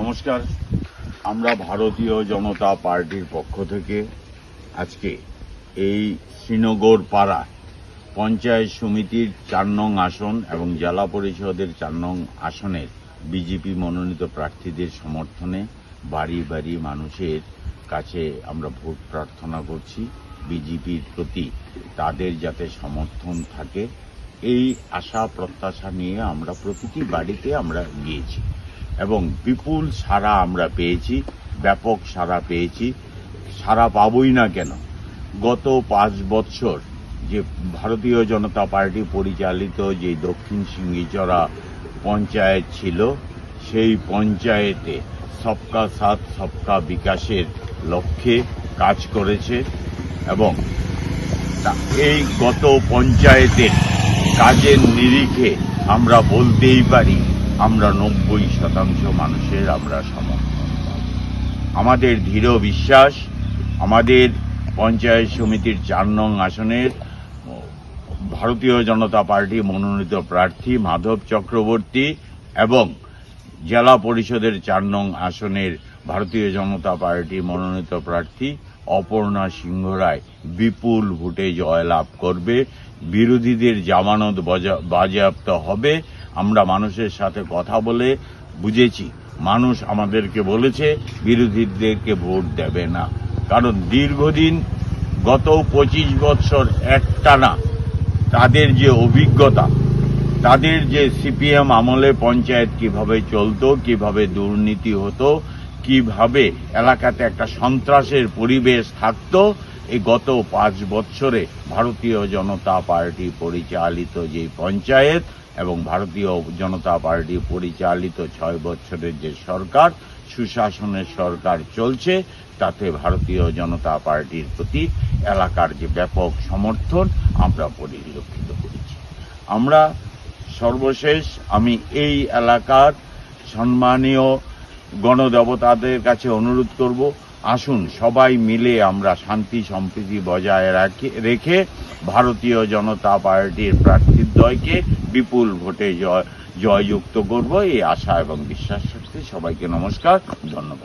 নমস্কার। আমরা ভারতীয় জনতা পার্টির পক্ষ থেকে আজকে এই শ্রীনগর পাড়া পঞ্চায়েত সমিতির চার নং আসন এবং জেলা পরিষদের চার নং আসনের বিজেপি মনোনীত প্রার্থীদের সমর্থনে বাড়ি বাড়ি মানুষের কাছে আমরা ভোট প্রার্থনা করছি। বিজেপির প্রতি তাদের যাতে সমর্থন থাকে, এই আশা প্রত্যাশা নিয়ে আমরা প্রতিটি বাড়িতে আমরা গিয়েছি। এবং বিপুল সারা আমরা পেয়েছি, ব্যাপক সারা পেয়েছি। সারা পাবই না কেন? গত পাঁচ বছর যে ভারতীয় জনতা পার্টি পরিচালিত যে দক্ষিণ সিঙ্গিচরা পঞ্চায়েত ছিল, সেই পঞ্চায়েতে সবকা সাথ, সবকা বিকাশের লক্ষ্যে কাজ করেছে এবং এই গত পঞ্চায়েতের কাজের নিরিখে আমরা বলতেই পারি আমরা নব্বই শতাংশ মানুষের আমরা সমর্থন আমাদের দৃঢ় বিশ্বাস, আমাদের পঞ্চায়েত সমিতির চার নং আসনের ভারতীয় জনতা পার্টি মনোনীত প্রার্থী মাধব চক্রবর্তী এবং জেলা পরিষদের চার নং আসনের ভারতীয় জনতা পার্টি মনোনীত প্রার্থী অপর্ণা সিংহ রায় বিপুল ভোটে জয়লাভ করবে। বিরোধীদের জামানত বজা- বাজেয়াপ্ত হবে। আমরা মানুষের সাথে কথা বলে বুঝেছি। মানুষ আমাদেরকে বলেছে, বিরোধীদেরকে ভোট দেবে না। কারণ দীর্ঘদিন, গত পঁচিশ বৎসর একটানা তাদের যে অভিজ্ঞতা, তাদের যে সিপিএম আমলে পঞ্চায়েত কীভাবে চলতো, কীভাবে দুর্নীতি হতো, কীভাবে এলাকাতে একটা সন্ত্রাসের পরিবেশ থাকতো এই গত পাঁচ বছরে ভারতীয় জনতা পার্টি পরিচালিত যে পঞ্চায়েত এবং ভারতীয় জনতা পার্টি পরিচালিত ছয় বছরের যে সরকার, সুশাসনের সরকার চলছে, তাতে ভারতীয় জনতা পার্টির প্রতি এলাকার যে ব্যাপক সমর্থন, আমরা পরিলক্ষিত করেছি। আমরা সর্বশেষ আমি এই এলাকার সম্মানীয় গণদেবতাদের কাছে অনুরোধ করব, আসুন সবাই মিলে আমরা শান্তি সম্প্রীতি বজায় রাখি, রেখে ভারতীয় জনতা পার্টির প্রার্থীদ্বয়কে বিপুল ভোটে জয়, জয়যুক্ত করব, এই আশা এবং বিশ্বাস রাখতে সবাইকে নমস্কার, ধন্যবাদ।